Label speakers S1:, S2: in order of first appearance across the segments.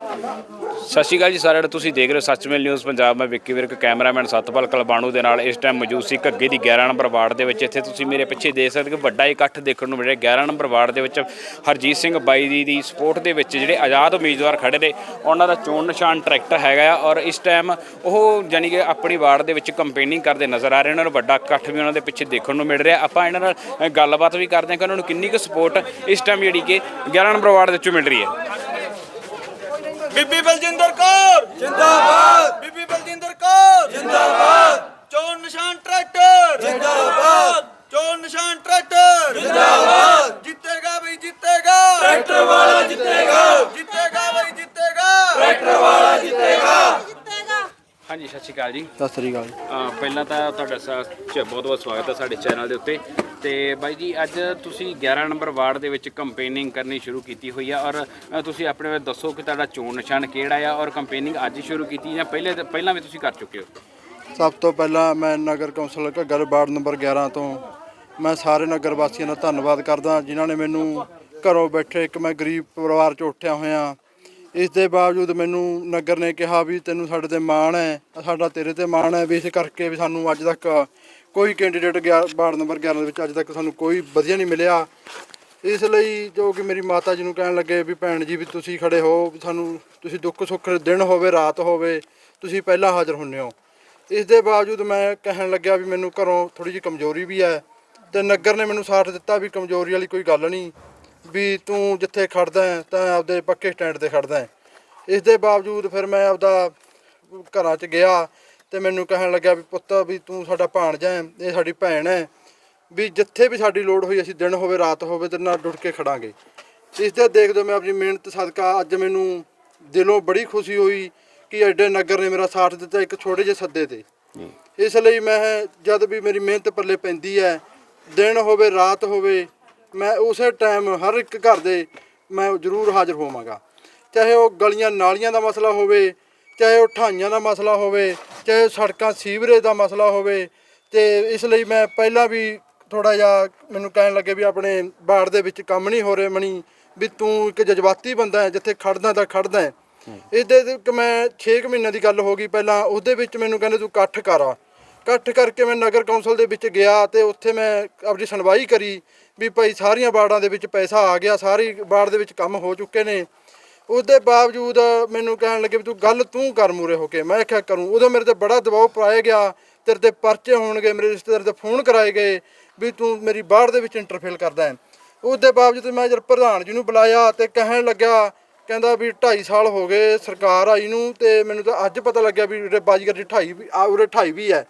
S1: ਸਤਿ ਸ਼੍ਰੀ ਅਕਾਲ ਜੀ ਸਾਰਿਆਂ ਨੂੰ। ਤੁਸੀਂ ਦੇਖ ਰਹੇ ਹੋ ਸੱਚਮੇਲ ਨਿਊਜ਼ ਪੰਜਾਬ। ਮੈਂ ਵਿੱਕੀ ਵਿਰਕ, ਕੈਮਰਾਮੈਨ ਸਤਪਾਲ ਕਲਬਾਣੂ ਦੇ ਨਾਲ ਇਸ ਟਾਈਮ ਮੌਜੂਦ ਸੀ ਘੱਗੇ ਦੀ 11 ਨੰਬਰ ਵਾਰਡ ਦੇ ਵਿੱਚ। ਇੱਥੇ ਤੁਸੀਂ ਮੇਰੇ ਪਿੱਛੇ ਦੇਖ ਸਕਦੇ ਹੋ ਕਿ ਵੱਡਾ ਇਕੱਠ ਦੇਖਣ ਨੂੰ ਮਿਲ ਰਿਹਾ। 11 ਨੰਬਰ ਵਾਰਡ ਦੇ ਵਿੱਚ ਹਰਜੀਤ ਸਿੰਘ ਬਾਈ ਜੀ ਦੀ ਸਪੋਰਟ ਦੇ ਵਿੱਚ ਜਿਹੜੇ ਆਜ਼ਾਦ ਉਮੀਦਵਾਰ ਖੜੇ ਨੇ, ਉਹਨਾਂ ਦਾ ਚੋਣ ਨਿਸ਼ਾਨ ਟਰੈਕਟਰ ਹੈਗਾ ਆ ਔਰ ਇਸ ਟਾਈਮ ਉਹ ਯਾਨੀ ਕਿ ਆਪਣੀ ਵਾਰਡ ਦੇ ਵਿੱਚ ਕੰਪੇਨਿੰਗ ਕਰਦੇ ਨਜ਼ਰ ਆ ਰਹੇ ਉਹਨਾਂ ਨੂੰ ਵੱਡਾ ਇਕੱਠ ਵੀ ਉਹਨਾਂ ਦੇ ਪਿੱਛੇ ਦੇਖਣ ਨੂੰ ਮਿਲ ਰਿਹਾ। ਆਪਾਂ ਇਹਨਾਂ ਨਾਲ ਗੱਲਬਾਤ ਵੀ ਕਰਦੇ ਹਾਂ ਕਿ ਉਹਨਾਂ ਨੂੰ ਕਿੰਨੀ ਕੁ ਸਪੋਰਟ ਇਸ ਟਾਈਮ ਜਿਹੜੀ ਕਿ 11 ਨੰਬਰ ਵਾਰਡ ਦੇ ਵਿੱਚੋਂ ਮਿਲ ਰਹੀ ਹੈ।
S2: ਬੀਬੀ ਬਲਜਿੰਦਰ ਕੌਰ। ਜਿੰਦਾਬਾਦ। ਬੀਬੀ ਬਲਜਿੰਦਰ ਕੌਰ। ਜਿੰਦਾਬਾਦ। ਚੋਣ ਨਿਸ਼ਾਨ ਟਰੈਕਟਰ। ਜਿੰਦਾਬਾਦ। ਚੋਣ ਨਿਸ਼ਾਨ ਟਰੈਕਟਰ। ਜਿੰਦਾਬਾਦ। ਜਿੱਤੇਗਾ ਬਈ ਜਿੱਤੇਗਾ। ਟਰੈਕਟਰ ਵਾਲਾ ਜਿੱਤੇਗਾ। ਜਿੱਤੇਗਾ ਟਰੈਕਟਰ ਵਾਲਾ ਜਿੱਤੇਗਾ
S1: ਹਾਂਜੀ ਸਤਿ ਸ਼੍ਰੀ ਅਕਾਲ ਜੀ।
S3: ਸਤਿ ਸ੍ਰੀ ਅਕਾਲ।
S1: ਪਹਿਲਾਂ ਤਾਂ ਤੁਹਾਡਾ ਬਹੁਤ ਬਹੁਤ ਸਵਾਗਤ ਹੈ ਸਾਡੇ ਚੈਨਲ ਦੇ ਉੱਤੇ। ਤੇ ਬਾਈ ਜੀ ਅੱਜ ਤੁਸੀਂ 11 ਨੰਬਰ ਵਾਰਡ ਦੇ ਵਿੱਚ ਕੰਪੇਨਿੰਗ ਕਰਨੀ ਸ਼ੁਰੂ ਕੀਤੀ ਹੋਈ ਆ ਔਰ ਅ, ਤੁਸੀਂ ਆਪਣੇ ਵੱਲ ਦੱਸੋ ਕਿ ਤੁਹਾਡਾ ਚੋਣ ਨਿਸ਼ਾਨ ਕਿਹੜਾ ਆ ਔਰ ਕੰਪੇਨਿੰਗ ਅੱਜ ਹੀ ਸ਼ੁਰੂ ਕੀਤੀ ਜਾਂ ਪਹਿਲੇ ਪਹਿਲਾਂ ਵੀ ਤੁਸੀਂ ਕਰ ਚੁੱਕੇ ਹੋ?
S3: ਸਭ ਤੋਂ ਪਹਿਲਾਂ ਮੈਂ ਨਗਰ ਕੌਂਸਲ ਘੱਗਰ ਵਾਰਡ ਨੰਬਰ 11 ਤੋਂ ਮੈਂ ਸਾਰੇ ਨਗਰ ਵਾਸੀਆਂ ਦਾ ਧੰਨਵਾਦ ਕਰਦਾ ਜਿਨ੍ਹਾਂ ਨੇ ਮੈਨੂੰ ਘਰੋਂ ਬੈਠੇ ਇੱਕ ਮੈਂ ਗਰੀਬ ਪਰਿਵਾਰ ਚੋਂ ਉੱਠਿਆ ਹੋਇਆ ਇਸ ਦੇ ਬਾਵਜੂਦ ਮੈਨੂੰ ਨਗਰ ਨੇ ਕਿਹਾ ਵੀ ਤੈਨੂੰ ਸਾਡੇ ਤੇ ਮਾਣ ਹੈ, ਸਾਡਾ ਤੇਰੇ ਤੇ ਮਾਣ ਹੈ ਵੀ ਇਸ ਕਰਕੇ ਵੀ ਸਾਨੂੰ ਅੱਜ ਤੱਕ ਕੋਈ ਕੈਂਡੀਡੇਟ ਗਿਆ, ਵਾਰਡ ਨੰਬਰ 11 ਦੇ ਵਿੱਚ ਅੱਜ ਤੱਕ ਸਾਨੂੰ ਕੋਈ ਵਧੀਆ ਨਹੀਂ ਮਿਲਿਆ। ਇਸ ਲਈ ਜੋ ਕਿ ਮੇਰੀ ਮਾਤਾ ਜੀ ਨੂੰ ਕਹਿਣ ਲੱਗੇ ਵੀ ਭੈਣ ਜੀ ਵੀ ਤੁਸੀਂ ਖੜੇ ਹੋ, ਵੀ ਸਾਨੂੰ ਤੁਸੀਂ ਦੁੱਖ ਸੁੱਖ ਦਿਨ ਹੋਵੇ, ਰਾਤ ਹੋਵੇ, ਤੁਸੀਂ ਪਹਿਲਾਂ ਹਾਜ਼ਰ ਹੁੰਨੇ ਹੋ। ਇਸ ਦੇ ਬਾਵਜੂਦ ਮੈਂ ਕਹਿਣ ਲੱਗਿਆ ਵੀ ਮੈਨੂੰ ਘਰੋਂ ਥੋੜੀ ਜਿਹੀ ਕਮਜ਼ੋਰੀ ਵੀ ਹੈ ਤੇ ਨਗਰ ਨੇ ਮੈਨੂੰ ਸਾਥ ਦਿੱਤਾ ਵੀ ਕਮਜ਼ੋਰੀ ਵਾਲੀ ਕੋਈ ਗੱਲ ਨਹੀਂ। ਵੀ ਤੂੰ ਜਿੱਥੇ ਖੜਦਾ ਹੈ ਤਾਂ ਆਪਦੇ ਪੱਕੇ ਸਟੈਂਡ ਤੇ ਖੜਦਾ ਹੈ। ਇਸ ਦੇ ਬਾਵਜੂਦ ਫਿਰ ਮੈਂ ਆਪਦਾ ਘਰਾਂ 'ਚ ਗਿਆ ਤੇ ਮੈਨੂੰ ਕਹਿਣ ਲੱਗਿਆ ਵੀ ਪੁੱਤ ਵੀ ਤੂੰ ਸਾਡਾ ਭਾਣਜਾ ਹੈ ਇਹ ਸਾਡੀ ਭੈਣ ਹੈ। ਵੀ ਜਿੱਥੇ ਵੀ ਸਾਡੀ ਲੋੜ ਹੋਈ ਅਸੀਂ ਦਿਨ ਹੋਵੇ ਰਾਤ ਹੋਵੇ ਤੇਰੇ ਨਾਲ ਡੁੱਟ ਕੇ ਖੜਾਂਗੇ। ਇਸ ਦੇ ਦੇਖਦੇ ਮੈਂ ਆਪਣੀ ਮਿਹਨਤ ਸਦਕਾ ਅੱਜ ਮੈਨੂੰ ਦਿਲੋਂ ਬੜੀ ਖੁਸ਼ੀ ਹੋਈ ਕਿ ਐਡੇ ਨਗਰ ਨੇ ਮੇਰਾ ਸਾਥ ਦਿੱਤਾ ਇੱਕ ਛੋਟੇ ਜਿਹੇ ਸੱਦੇ ਤੇ। ਇਸ ਲਈ ਮੈਂ ਜਦ ਵੀ ਮੇਰੀ ਮਿਹਨਤ ਪੱਲੇ ਪੈਂਦੀ ਹੈ ਦਿਨ ਹੋਵੇ ਰਾਤ ਹੋਵੇ ਮੈਂ ਉਸੇ ਟਾਈਮ ਹਰ ਇੱਕ ਘਰ ਦੇ ਮੈਂ ਜ਼ਰੂਰ ਹਾਜ਼ਰ ਹੋਵਾਂਗਾ। ਚਾਹੇ ਉਹ ਗਲੀਆਂ ਨਾਲੀਆਂ ਦਾ ਮਸਲਾ ਹੋਵੇ ਚਾਹੇ ਉਹ ਢਾਈਆਂ ਦਾ ਮਸਲਾ ਹੋਵੇ ਚਾਹੇ ਸੜਕਾਂ ਸੀਵਰੇਜ ਦਾ ਮਸਲਾ ਹੋਵੇ ਤੇ ਇਸ ਲਈ ਮੈਂ ਪਹਿਲਾਂ ਵੀ ਥੋੜਾ ਜਿਹਾ ਮੈਨੂੰ ਕਹਿਣ ਲੱਗੇ ਵੀ ਆਪਣੇ ਬਾੜ ਦੇ ਵਿੱਚ ਕੰਮ ਨਹੀਂ ਹੋ ਰਿਹਾ ਮਣੀ ਵੀ ਤੂੰ ਇੱਕ ਜਜ਼ਬਾਤੀ ਬੰਦਾ ਹੈ ਜਿੱਥੇ ਖੜਦਾ ਤਾਂ ਖੜਦਾ ਹੈ। ਇਹਦੇ ਇੱਕ ਮੈਂ 6 ਮਹੀਨਿਆਂ ਦੀ ਗੱਲ ਹੋ ਗਈ ਪਹਿਲਾਂ ਉਹਦੇ ਵਿੱਚ ਮੈਨੂੰ ਕਹਿੰਦੇ ਤੂੰ ਇਕੱਠ ਕਰ ਆ। ਇਕੱਠ ਕਰਕੇ ਮੈਂ ਨਗਰ ਕੌਂਸਲ ਦੇ ਵਿੱਚ ਗਿਆ ਤੇ ਉੱਥੇ ਮੈਂ ਆਪਣੀ ਸੁਣਵਾਈ ਕਰੀ ਵੀ ਭਾਈ ਸਾਰੀਆਂ ਵਾਰਡਾਂ ਦੇ ਵਿੱਚ ਪੈਸਾ ਆ ਗਿਆ, ਸਾਰੀ ਵਾਰਡ ਦੇ ਵਿੱਚ ਕੰਮ ਹੋ ਚੁੱਕੇ ਨੇ। ਉਹਦੇ ਬਾਵਜੂਦ ਮੈਨੂੰ ਕਹਿਣ ਲੱਗੇ ਵੀ ਤੂੰ ਗੱਲ ਤੂੰ ਕਰ ਮੂਰੇ ਹੋ ਕੇ। ਮੈਂ ਕਿਹਾ ਕਰੂੰ। ਉਦੋਂ ਮੇਰੇ ਤੇ ਬੜਾ ਦਬਾਅ ਪਾਇਆ ਗਿਆ। ਤੇਰੇ ਤੇ ਪਰਚੇ ਹੋਣਗੇ, ਮੇਰੇ ਰਿਸ਼ਤੇਦਾਰ ਤੇ ਫੋਨ ਕਰਾਏ ਗਏ ਵੀ ਤੂੰ ਮੇਰੀ ਬਾੜ ਦੇ ਵਿੱਚ ਇੰਟਰਫੇਅਰ ਕਰਦਾ ਹੈ। ਉਹਦੇ ਬਾਵਜੂਦ ਮੈਂ ਜਦ ਪ੍ਰਧਾਨ ਜੀ ਨੂੰ ਬੁਲਾਇਆ ਤੇ ਕਹਿਣ ਲੱਗਿਆ, ਕਹਿੰਦਾ ਵੀ 2.5 ਸਾਲ ਹੋ ਗਏ ਸਰਕਾਰ ਆਈ ਨੂੰ ਤੇ ਮੈਨੂੰ ਤਾਂ ਅੱਜ ਪਤਾ ਲੱਗਿਆ ਵੀ ਉਰੇ ਬਾਜੀਗਰ ਦੀ 2.5 ਵੀ, ਆ ਉਰੇ 2.5 ਵੀ ਹੈ।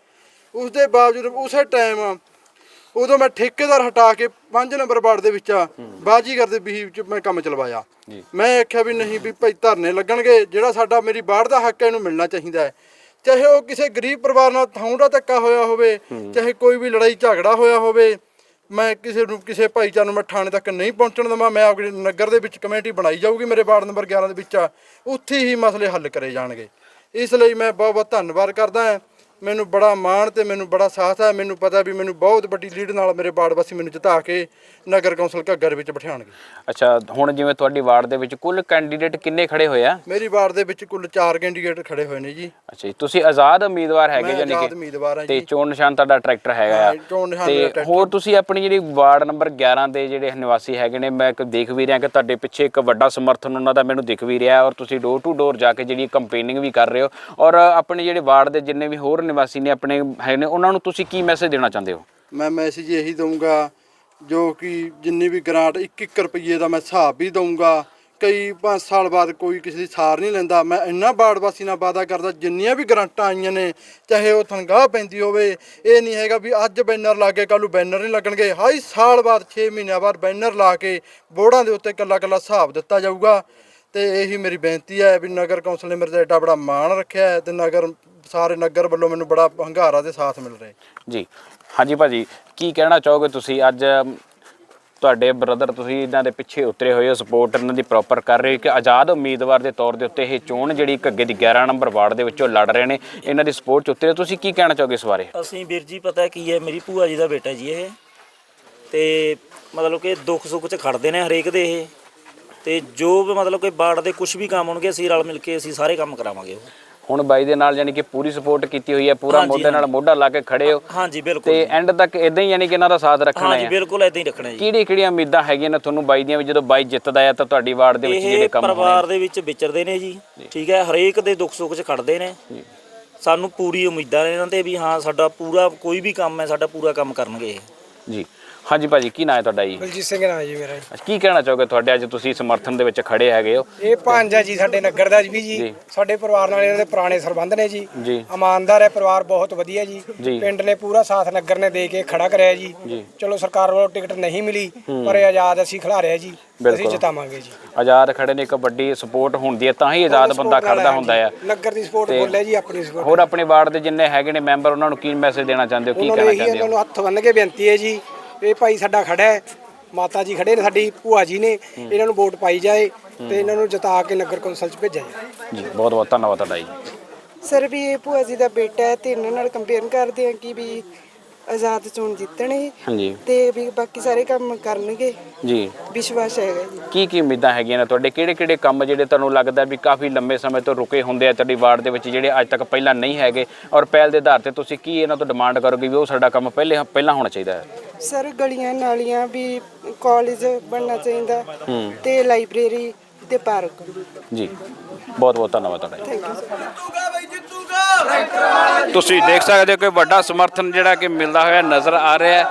S3: ਉਸ ਦੇ ਬਾਵਜੂਦ ਉਸੇ ਟਾਈਮ ਉਦੋਂ ਮੈਂ ਠੇਕੇਦਾਰ ਹਟਾ ਕੇ 5 ਨੰਬਰ ਵਾਰਡ ਦੇ ਵਿੱਚ ਬਾਜੀਗਰ ਦੇ ਬਹੀਵ ਚ ਮੈਂ ਕੰਮ ਚਲਵਾਇਆ। ਮੈਂ ਆਖਿਆ ਵੀ ਨਹੀਂ ਵੀ ਭਾਈ ਧਰਨੇ ਲੱਗਣਗੇ ਜਿਹੜਾ ਸਾਡਾ ਮੇਰੀ ਬਾੜ ਦਾ ਹੱਕ ਹੈ ਇਹਨੂੰ ਮਿਲਣਾ ਚਾਹੀਦਾ ਹੈ। ਚਾਹੇ ਉਹ ਕਿਸੇ ਗਰੀਬ ਪਰਿਵਾਰ ਨਾਲ ਥਾਂ ਦਾ ਧੱਕਾ ਹੋਇਆ ਹੋਵੇ ਚਾਹੇ ਕੋਈ ਵੀ ਲੜਾਈ ਝਗੜਾ ਹੋਇਆ ਹੋਵੇ ਮੈਂ ਕਿਸੇ ਨੂੰ ਕਿਸੇ ਭਾਈਚਾਰੇ ਨੂੰ ਮੈਂ ਥਾਣੇ ਤੱਕ ਨਹੀਂ ਪਹੁੰਚਣ ਦਵਾਂ ਮੈਂ ਆਪਣੇ ਨਗਰ ਦੇ ਵਿੱਚ ਕਮੇਟੀ ਬਣਾਈ ਜਾਊਗੀ ਮੇਰੇ ਵਾਰਡ ਨੰਬਰ 11 ਦੇ ਵਿੱਚ ਉੱਥੇ ਹੀ ਮਸਲੇ ਹੱਲ ਕਰੇ ਜਾਣਗੇ। ਇਸ ਲਈ ਮੈਂ ਬਹੁਤ ਬਹੁਤ ਧੰਨਵਾਦ ਕਰਦਾ ਹਾਂ। ਮੈਨੂੰ ਬੜਾ ਮਾਣ ਤੇ ਮੈਨੂੰ ਬੜਾ ਸਾਥ ਹੈ ਮੈਨੂੰ ਪਤਾ ਵੀ ਮੈਨੂੰ ਬਹੁਤ ਵੱਡੀ ਲੀਡ ਨਾਲ ਮੇਰੇ ਵਾਰਡ ਵਾਸੀ ਮੈਨੂੰ ਜਿਤਾ ਕੇ ਨਗਰ ਕੌਂਸਲ ਘੱਗਰ ਵਿੱਚ ਬਿਠਾਉਣਗੇ।
S1: ਅੱਛਾ ਹੁਣ ਜਿਵੇਂ ਤੁਹਾਡੀ ਵਾਰਡ ਦੇ ਵਿੱਚ ਕੁੱਲ ਕੈਂਡੀਡੇਟ ਕਿੰਨੇ ਖੜੇ ਹੋਏ ਆ?
S3: ਮੇਰੀ ਵਾਰਡ ਦੇ ਵਿੱਚ ਕੁੱਲ 4 ਕੈਂਡੀਡੇਟ ਖੜੇ ਹੋਏ ਨੇ ਜੀ।
S1: ਅੱਛਾ ਜੀ ਤੁਸੀਂ ਆਜ਼ਾਦ ਉਮੀਦਵਾਰ ਹੈਗੇ ਯਾਨੀ
S3: ਆਜ਼ਾਦ
S1: ਕਿ
S3: ਉਮੀਦਵਾਰ ਹਾਂ
S1: ਤੇ
S3: ਜੀ।
S1: ਚੋਣ ਨਿਸ਼ਾਨ ਤੁਹਾਡਾ ਟਰੈਕਟਰ ਹੈਗਾ ਆ।
S3: ਹਾਂ, ਚੋਣ ਨਿਸ਼ਾਨ ਮੇਰਾ
S1: ਤੇ। ਹੋਰ ਤੁਸੀਂ ਆਪਣੀ ਜਿਹੜੀ ਵਾਰਡ ਨੰਬਰ 11 ਦੇ ਜਿਹੜੇ ਨਿਵਾਸੀ ਹੈਗੇ ਨੇ ਮੈਂ ਇੱਕ ਦੇਖ ਵੀ ਰਿਹਾ ਕਿ ਤੁਹਾਡੇ ਪਿੱਛੇ ਇੱਕ ਵੱਡਾ ਸਮਰਥਨ ਉਹਨਾਂ ਦਾ ਮੈਨੂੰ ਦਿਖ ਵੀ ਰਿਹਾ ਔਰ ਤੁਸੀਂ ਡੋਰ ਟੂ ਡੋਰ ਜਾ ਕੇ ਜਿਹੜੀ ਕੰਪੇਨਿੰਗ ਵੀ ਕਰ ਰਹੇ ਹੋ ਔਰ ਆਪਣੇ ਜਿਹੜੇ ਵਾਰਡ ਦੇ ਜਿੰਨੇ ਵੀ ਹੋਰ ਨਿਵਾਸੀ ਨੇ ਆਪਣੇ ਹੈ ਨੇ, ਉਹਨਾਂ ਨੂੰ ਤੁਸੀਂ ਕੀ ਮੈਸੇਜ ਦੇਣਾ ਚਾਹੁੰਦੇ ਹੋ?
S3: ਮੈਂ ਮੈਸੇਜ ਇਹੀ ਦਊਂਗਾ, ਜੋ ਕਿ ਜਿੰਨੀ ਵੀ ਗ੍ਰਾਂਟ 1-1 ਰੁਪਏ ਦਾ ਮੈਂ ਹਿਸਾਬ ਵੀ ਦਊਂਗਾ। ਕਈ 5 ਸਾਲ ਬਾਅਦ ਕੋਈ ਕਿਸੇ ਦੀ ਸਾਰ ਨਹੀਂ ਲੈਂਦਾ। ਮੈਂ ਇੰਨਾ ਬਾੜ ਵਾਸੀ ਨਾਲ ਵਾਅਦਾ ਕਰਦਾ, ਜਿੰਨੀਆਂ ਵੀ ਗ੍ਰਾਂਟਾਂ ਆਈਆਂ ਨੇ, ਚਾਹੇ ਉਹ ਤਨਖਾਹ ਪੈਂਦੀ ਹੋਵੇ, ਇਹ ਨਹੀਂ ਹੈਗਾ ਵੀ ਅੱਜ ਬੈਨਰ ਲਾ ਕੇ ਕੱਲ ਨੂੰ ਬੈਨਰ ਨਹੀਂ ਲੱਗਣਗੇ। ਹਾਈ ਸਾਲ ਬਾਅਦ 6 ਮਹੀਨਿਆਂ ਬਾਅਦ ਬੈਨਰ ਲਾ ਕੇ ਬੋਰਡਾਂ ਦੇ ਉੱਤੇ ਕੱਲਾ ਕੱਲਾ ਹਿਸਾਬ ਦਿੱਤਾ ਜਾਊਗਾ। ਤੇ ਇਹੀ ਮੇਰੀ ਬੇਨਤੀ ਹੈ ਵੀ ਨਗਰ ਕੌਂਸਲ ਨੇ ਮੇਰੇ ਤੇ ਏਡਾ ਬੜਾ ਮਾਣ ਰੱਖਿਆ ਹੈ ਤੇ ਨਗਰ ਸਾਰੇ ਨਗਰ ਵੱਲੋਂ ਮੈਨੂੰ ਬੜਾ ਹੰਗਾਰਾ ਤੇ ਸਾਥ ਮਿਲ ਰਿਹਾ
S1: ਜੀ। ਹਾਂਜੀ ਭਾਜੀ ਕੀ ਕਹਿਣਾ ਚਾਹੋਗੇ ਤੁਸੀਂ? ਅੱਜ ਤੁਹਾਡੇ ਬ੍ਰਦਰ ਤੁਸੀਂ ਇਹਨਾਂ ਦੇ ਪਿੱਛੇ ਉਤਰੇ ਹੋਏ ਹੋ ਸਪੋਰਟ ਇਹਨਾਂ ਦੀ ਪ੍ਰੋਪਰ ਕਰ ਰਹੇ ਹੋ ਕਿ ਆਜ਼ਾਦ ਉਮੀਦਵਾਰ ਦੇ ਤੌਰ ਦੇ ਉੱਤੇ ਇਹ ਚੋਣ ਜਿਹੜੀ ਘੱਗੇ ਦੀ 11 ਨੰਬਰ ਵਾਰਡ ਦੇ ਵਿੱਚੋਂ ਲੜ ਰਹੇ ਨੇ ਇਹਨਾਂ ਦੀ ਸਪੋਰਟ 'ਚ ਉਤਰੇ। ਤੁਸੀਂ ਕੀ ਕਹਿਣਾ ਚਾਹੋਗੇ ਇਸ ਬਾਰੇ?
S4: ਅਸੀਂ ਵੀਰ ਜੀ ਪਤਾ ਕੀ ਹੈ ਮੇਰੀ ਭੂਆ ਜੀ ਦਾ ਬੇਟਾ ਜੀ ਇਹ। ਤੇ ਮਤਲਬ ਕਿ ਦੁੱਖ ਸੁੱਖ 'ਚ ਖੜਦੇ ਨੇ ਹਰੇਕ ਦੇ ਇਹ। ਤੇ ਜੋ ਵੀ ਮਤਲਬ ਕਿ ਬਾੜ ਦੇ ਕੁਝ ਵੀ ਕੰਮ ਹੋਣਗੇ ਅਸੀਂ ਰਲ ਮਿਲ ਕੇ ਅਸੀਂ ਸਾਰੇ ਕੰਮ ਕਰਾਵਾਂਗੇ ਉਹ।
S1: ਹੁਣ ਬਾਈ ਦੇ ਨਾਲ ਯਾਨੀ ਕਿ ਪੂਰੀ ਸਪੋਰਟ ਕੀਤੀ ਹੋਈ ਹੈ ਪੂਰਾ
S4: ਹਾਂਜੀ,
S1: ਮੋਢੇ ਨਾਲ ਮੋਢਾ ਲਾ ਕੇ ਖੜੇ ਹੋ।
S4: ਹਾਂਜੀ
S1: ਤੇ
S4: ਬਿਲਕੁਲ
S1: ਐਂਡ ਤੱਕ ਇਦਾਂ ਹੀ ਯਾਨੀ ਕਿ ਇਹਨਾਂ ਦਾ ਸਾਥ ਰੱਖਣਾ
S4: ਹਾਂਜੀ
S1: ਹੈ।
S4: ਬਿਲਕੁਲ ਇਦਾਂ ਹੀ ਰੱਖਣਾ ਜੀ।
S1: ਕਿਹੜੀ ਕਿਹੜੀਆਂ ਉਮੀਦਾਂ ਹੈਗੀਆਂ ਨੇ ਤੁਹਾਨੂੰ ਬਾਈ ਦੀਆਂ ਵੀ ਜਦੋਂ ਬਾਈ ਜਿੱਤਦਾ ਹੈ ਤਾਂ ਤੁਹਾਡੀ ਵਾਰਡ ਦੇ ਵਿੱਚ ਜਿਹੜੇ ਕੰਮ ਹੋਣੇ
S4: ਪਰਿਵਾਰ ਦੇ ਵਿੱਚ ਵਿਚਰਦੇ ਨੇ ਜੀ। ਠੀਕ ਹੈ ਹਰੇਕ ਦੇ ਦੁੱਖ ਸੁੱਖ 'ਚ ਖੜਦੇ ਨੇ। ਸਾਨੂੰ ਪੂਰੀ ਉਮੀਦਾਂ ਨੇ ਇਹਨਾਂ ਤੇ ਵੀ ਹਾਂ ਸਾਡਾ ਪੂਰਾ ਕੋਈ ਵੀ ਕੰਮ ਹੈ ਸਾਡਾ ਪੂਰਾ ਕੰਮ ਕਰਨਗੇ
S1: ਜੀ। ਹਾਂਜੀ ਭਾਜੀ ਕੀ ਨਾਂ ਹੈ ਤੁਹਾਡਾ ਜੀ?
S5: ਬਲਜੀਤ ਸਿੰਘ ਨਾਂ ਜੀ ਮੇਰਾ ਜੀ।
S1: ਅੱਛਾ, ਕੀ ਕਹਿਣਾ ਚਾਹੋਗੇ ਤੁਹਾਡੇ ਅੱਜ ਤੁਸੀਂ ਸਮਰਥਨ ਦੇ ਵਿੱਚ ਖੜੇ ਹੈਗੇ ਹੋ?
S5: ਇਹ ਭਾਂਜਾ ਜੀ ਸਾਡੇ ਨਗਰ ਦਾ ਵੀ
S1: ਜੀ।
S5: ਜੀ। ਸਾਡੇ ਪਰਿਵਾਰ ਨਾਲ ਇਹਨਾਂ ਦੇ ਪੁਰਾਣੇ ਸੰਬੰਧ ਨੇ ਜੀ।
S1: ਜੀ।
S5: ਇਮਾਨਦਾਰ ਹੈ ਪਰਿਵਾਰ ਬਹੁਤ ਵਧੀਆ ਜੀ।
S1: ਜੀ।
S5: ਪਿੰਡ ਨੇ ਪੂਰਾ ਸਾਥ ਨਗਰ ਨੇ ਦੇ ਕੇ ਖੜਾ ਕਰਿਆ ਜੀ।
S1: ਜੀ।
S5: ਚਲੋ ਸਰਕਾਰ ਵੱਲੋਂ ਟਿਕਟ ਨਹੀਂ ਮਿਲੀ ਪਰ ਇਹ ਆਜ਼ਾਦ ਅਸੀਂ ਖਿਲਾ ਰਹੇ ਜੀ। ਅਸੀਂ
S1: ਬਿਲਕੁਲ।
S5: ਜਿਤਾਵਾਂਗੇ ਜੀ।
S1: ਆਜ਼ਾਦ ਖੜੇ ਨੇ ਇੱਕ ਵੱਡੀ ਸਪੋਰਟ ਹੁੰਦੀ ਹੈ ਤਾਂ ਹੀ ਆਜ਼ਾਦ ਬੰਦਾ ਖੜਦਾ ਹੁੰਦਾ ਹੈ।
S5: ਨਗਰ ਦੀ ਸਪੋਰਟ ਬੋਲੇ ਜੀ ਆਪਣੀ ਸਪੋਰਟ
S1: ਹੋਰ ਆਪਣੇ ਵਾਰਡ ਦੇ ਜਿੰਨੇ ਹੈਗੇ ਨੇ ਮੈਂਬਰ ਉਹਨਾਂ ਨੂੰ ਕੀ ਮੈਸੇਜ ਦੇਣਾ ਚਾਹੁੰਦੇ ਹੋ ਕੀ
S5: ਉਹਨਾਂ
S1: ਕਹਿਣਾ
S5: ਇਹੀ
S1: ਚਾਹੁੰਦੇ
S5: ਇਹਨਾਂ
S1: ਹੋ
S5: ਨੂੰ ਹੱਥ ਬੰਨ ਕੇ ਬੇਨਤੀ ਹੈ ਜੀ ਇਹ ਭਾਈ ਸਾਡਾ ਖੜਾ ਹੈ। ਮਾਤਾ ਜੀ ਖੜੇ ਨੇ ਸਾਡੀ ਭੂਆ ਜੀ ਨੇ। ਇਹਨਾਂ ਨੂੰ ਵੋਟ ਪਾਈ ਜਾਏ ਤੇ ਇਹਨਾਂ ਨੂੰ ਜਿਤਾ ਕੇ ਨਗਰ ਕੌਂਸਲ ਚ ਭੇਜਿਆ ਜਾਏ।
S1: ਜੀ ਬਹੁਤ ਬਹੁਤ ਧੰਨਵਾਦ ਤੁਹਾਡਾ ਜੀ।
S6: ਸਰ ਵੀ ਇਹ ਭੂਆ ਜੀ ਦਾ ਬੇਟਾ ਹੈ ਤੇ ਇਹਨਾਂ ਨਾਲ ਕੰਪੇਅਰ ਕਰਦੇ ਆ ਕਿ ਵੀ ਆਜ਼ਾਦ ਚੋਣ ਜਿੱਤਣਗੇ
S1: ਹਾਂਜੀ।
S6: ਤੇ ਵੀ ਬਾਕੀ ਸਾਰੇ ਕੰਮ ਕਰਨਗੇ।
S1: ਜੀ।
S6: ਵਿਸ਼ਵਾਸ ਹੈਗਾ ਜੀ।
S1: ਕੀ ਕੀ ਉਮੀਦਾਂ ਹੈਗੀਆਂ ਨੇ ਤੁਹਾਡੇ? ਕਿਹੜੇ ਕਿਹੜੇ ਕੰਮ ਜਿਹੜੇ ਤੁਹਾਨੂੰ ਲੱਗਦਾ ਵੀ ਕਾਫੀ ਲੰਬੇ ਸਮੇਂ ਤੋਂ ਰੁਕੇ ਹੁੰਦੇ ਆ ਤੁਹਾਡੀ ਵਾਰਡ ਦੇ ਵਿੱਚ ਜਿਹੜੇ ਅੱਜ ਤੱਕ ਪਹਿਲਾਂ ਨਹੀਂ ਹੈਗੇ? ਔਰ ਪਹਿਲ ਦੇ ਆਧਾਰ ਤੇ ਤੁਸੀਂ ਕੀ ਇਹਨਾਂ ਤੋਂ ਡਿਮਾਂਡ ਕਰੋਗੇ ਵੀ ਉਹ ਸਾਡਾ ਕੰਮ ਪਹਿਲੇ ਪਹਿਲਾਂ ਹੋਣਾ ਚਾਹੀਦਾ ਹੈ?
S6: ਸਰ ਗਲੀਆਂ ਨਾਲੀਆਂ ਵੀ ਕਾਲਜ ਬਣਨਾ ਚਾਹੀਦਾ ਤੇ ਲਾਇਬ੍ਰੇਰੀ ਤੇ ਪਾਰਕ
S1: ਜੀ। ਬਹੁਤ ਬਹੁਤ ਧੰਨਵਾਦ ਤੁਹਾਡਾ।
S6: ਥੈਂਕ ਯੂ ਸਰ
S2: ਜਿੱਤੂਗਾ ਬਈ ਜਿੱਤੂਗਾ
S1: ਤੁਸੀਂ ਦੇਖ ਸਕਦੇ ਹੋ ਕਿ ਵੱਡਾ ਸਮਰਥਨ ਜਿਹੜਾ ਕਿ ਮਿਲਦਾ ਹੋਇਆ ਨਜ਼ਰ ਆ ਰਿਹਾ ਹੈ।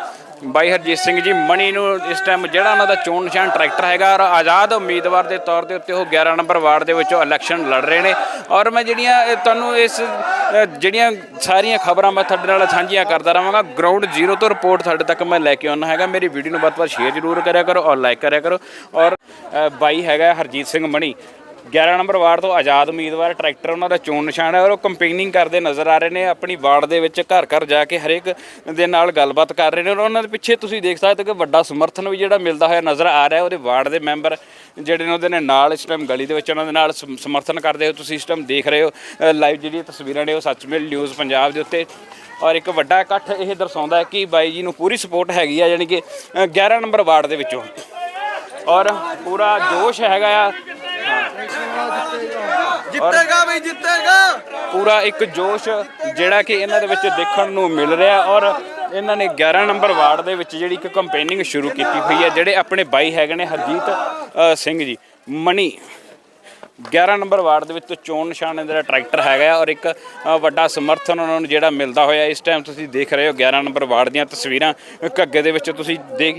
S1: ਬਾਈ ਹਰਜੀਤ ਸਿੰਘ ਜੀ, ਮਣੀ ਨੂੰ ਇਸ ਟਾਈਮ ਜਿਹੜਾ ਉਹਨਾਂ ਦਾ ਚੋਣ ਨਿਸ਼ਾਨ ਟਰੈਕਟਰ ਹੈਗਾ ਔਰ ਆਜ਼ਾਦ ਉਮੀਦਵਾਰ ਦੇ ਤੌਰ ਦੇ ਉੱਤੇ ਉਹ 11 ਨੰਬਰ ਵਾਰਡ ਦੇ ਵਿੱਚੋਂ ਇਲੈਕਸ਼ਨ ਲੜ ਰਹੇ ਨੇ। ਔਰ ਮੈਂ ਜਿਹੜੀਆਂ ਤੁਹਾਨੂੰ ਇਸ ਜਿਹੜੀਆਂ ਸਾਰੀਆਂ ਖਬਰਾਂ ਮੈਂ ਤੁਹਾਡੇ ਨਾਲ ਸਾਂਝੀਆਂ ਕਰਦਾ ਰਹਾਂਗਾ ਗਰਾਊਂਡ ਜ਼ੀਰੋ ਤੋਂ ਰਿਪੋਰਟ ਤੁਹਾਡੇ ਤੱਕ ਮੈਂ ਲੈ ਕੇ ਆਉਣਾ ਹੈਗਾ। ਮੇਰੀ ਵੀਡੀਓ ਨੂੰ ਵੱਧ ਤੋਂ ਵੱਧ ਸ਼ੇਅਰ ਜ਼ਰੂਰ ਕਰਿਆ ਕਰੋ ਔਰ ਲਾਈਕ ਕਰਿਆ ਕਰੋ। ਔਰ ਬਾਈ ਹੈਗਾ ਹਰਜੀਤ ਸਿੰਘ ਮਣੀ 11 ਨੰਬਰ ਵਾਰਡ ਤੋਂ ਆਜ਼ਾਦ ਉਮੀਦਵਾਰ ਟਰੈਕਟਰ ਉਹਨਾਂ ਦਾ ਚੋਣ ਨਿਸ਼ਾਨ ਹੈ ਔਰ ਉਹ ਕੰਪੇਨਿੰਗ ਕਰਦੇ ਨਜ਼ਰ ਆ ਰਹੇ ਨੇ ਆਪਣੀ ਵਾਰਡ ਦੇ ਵਿੱਚ ਘਰ ਘਰ ਜਾ ਕੇ ਹਰੇਕ ਦੇ ਨਾਲ ਗੱਲਬਾਤ ਕਰ ਰਹੇ ਨੇ ਔਰ ਉਹਨਾਂ ਦੇ ਪਿੱਛੇ ਤੁਸੀਂ ਦੇਖ ਸਕਦੇ ਹੋ ਕਿ ਵੱਡਾ ਸਮਰਥਨ ਵੀ ਜਿਹੜਾ ਮਿਲਦਾ ਹੋਇਆ ਨਜ਼ਰ ਆ ਰਿਹਾ ਉਹਦੇ ਵਾਰਡ ਦੇ ਮੈਂਬਰ ਜਿਹੜੇ ਨੇ ਉਹਦੇ ਨਾਲ ਇਸ ਟਾਈਮ ਗਲੀ ਦੇ ਵਿੱਚ ਉਹਨਾਂ ਦੇ ਨਾਲ ਸਮਰਥਨ ਕਰਦੇ ਹੋ ਤੁਸੀਂ ਇਸ ਟਾਈਮ ਦੇਖ ਰਹੇ ਹੋ ਲਾਈਵ ਜਿਹੜੀਆਂ ਤਸਵੀਰਾਂ ਨੇ ਉਹ ਸੱਚਮੇਲ ਨਿਊਜ਼ ਪੰਜਾਬ ਦੇ ਉੱਤੇ ਔਰ ਇੱਕ ਵੱਡਾ ਇਕੱਠ ਇਹ ਦਰਸਾਉਂਦਾ ਹੈ ਕਿ ਬਾਈ ਜੀ ਨੂੰ ਪੂਰੀ ਸਪੋਰਟ ਹੈਗੀ ਆ ਯਾਨੀ ਕਿ ਅ, 11 ਨੰਬਰ ਵਾਰਡ ਦੇ ਵਿੱਚੋਂ ਔਰ ਪੂਰਾ ਜੋਸ਼ ਹੈਗਾ ਆ
S2: ਜਿੱਤੇਗਾ ਬਈ ਜਿੱਤੇਗਾ।
S1: ਪੂਰਾ ਇੱਕ ਜੋਸ਼ ਜਿਹੜਾ ਕਿ ਇਹਨਾਂ ਦੇ ਵਿੱਚ ਦੇਖਣ ਨੂੰ ਮਿਲ ਰਿਹਾ ਔਰ ਇਹਨਾਂ ਨੇ 11 ਨੰਬਰ ਵਾਰਡ ਦੇ ਵਿੱਚ ਜਿਹੜੀ ਇੱਕ ਕੰਪੇਨਿੰਗ ਸ਼ੁਰੂ ਕੀਤੀ ਹੋਈ ਹੈ, ਜਿਹੜੇ ਆਪਣੇ ਬਾਈ ਹੈਗੇ ਨੇ ਹਰਜੀਤ ਸਿੰਘ ਜੀ। ਮਣੀ 11 ਨੰਬਰ ਵਾਰਡ ਦੇ ਵਿੱਚ ਚੋਣ ਨਿਸ਼ਾਨ ਜਿਹੜਾ ਟਰੈਕਟਰ ਹੈਗਾ ਔਰ ਇੱਕ ਵੱਡਾ ਸਮਰਥਨ ਉਹਨਾਂ ਨੂੰ ਜਿਹੜਾ ਮਿਲਦਾ ਹੋਇਆ ਇਸ ਟਾਈਮ ਤੁਸੀਂ ਦੇਖ ਰਹੇ ਹੋ 11 ਨੰਬਰ ਵਾਰਡ ਦੀਆਂ ਤਸਵੀਰਾਂ। ਘੱਗੇ ਦੇ ਵਿੱਚ ਤੁਸੀਂ ਦੇਖ